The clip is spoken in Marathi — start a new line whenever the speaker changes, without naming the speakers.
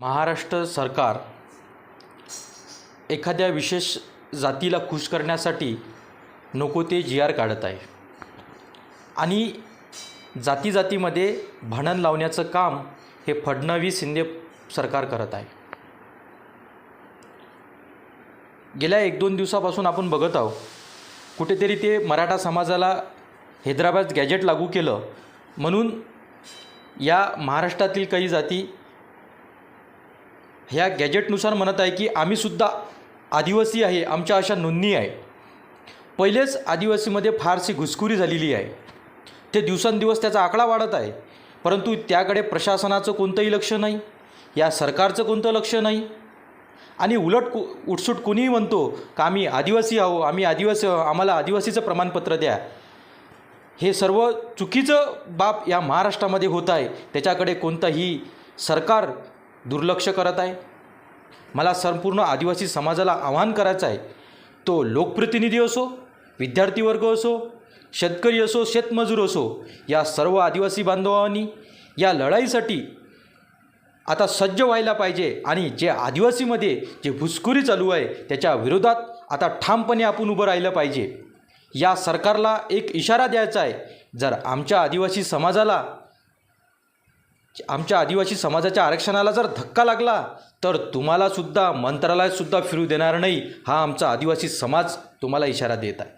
महाराष्ट्र सरकार एखाद्या विशेष जातीला खुश करण्यासाठी नको ते जी आर काढत आहे. आणि जाती जातीमध्ये भांडण लावण्याचं काम हे फडणवीस शिंदे सरकार करत आहे. गेल्या एक दोन दिवसापासून आपण बघत आहोत कुठेतरी ते मराठा समाजाला हैदराबाद गॅजेट लागू केलं म्हणून या महाराष्ट्रातील काही जाती ह्या गॅजेटनुसार म्हणत आहे की आम्हीसुद्धा आदिवासी आहे आमच्या अशा नोंदणी आहे. पहिलेच आदिवासीमध्ये फारशी घुसखोरी झालेली आहे. ते दिवसेंदिवस त्याचा आकडा वाढत आहे परंतु त्याकडे प्रशासनाचं कोणतंही लक्ष नाही या सरकारचं कोणतं लक्ष नाही. आणि उलट कु उठसूट कोणीही म्हणतो का आम्ही आदिवासी आहो आम्ही आदिवासी आहो आम्हाला आदिवासीचं प्रमाणपत्र द्या. हे सर्व चुकीचं बाब या महाराष्ट्रामध्ये होत आहे. त्याच्याकडे कोणतंही सरकार दुर्लक्ष करत आहे. मला संपूर्ण आदिवासी समाजाला आवाहन करायचं आहे. तो लोकप्रतिनिधी असो विद्यार्थी वर्ग असो शेतकरी असो शेतमजूर असो या सर्व आदिवासी बांधवांनी या लढाईसाठी आता सज्ज व्हायला पाहिजे आणि जे आदिवासीमध्ये जे घुसखोरी चालू आहे त्याच्या विरोधात आता ठामपणे आपण उभं राहिलं पाहिजे. या सरकारला एक इशारा द्यायचा आहे. जर आमच्या आदिवासी समाजाला आमच्या आदिवासी समाजाच्या आरक्षणाला जर धक्का लागला तर तुम्हालासुद्धा मंत्रालयातसुद्धा फिरू देणार नाही हा आमचा आदिवासी समाज तुम्हाला इशारा देत आहे.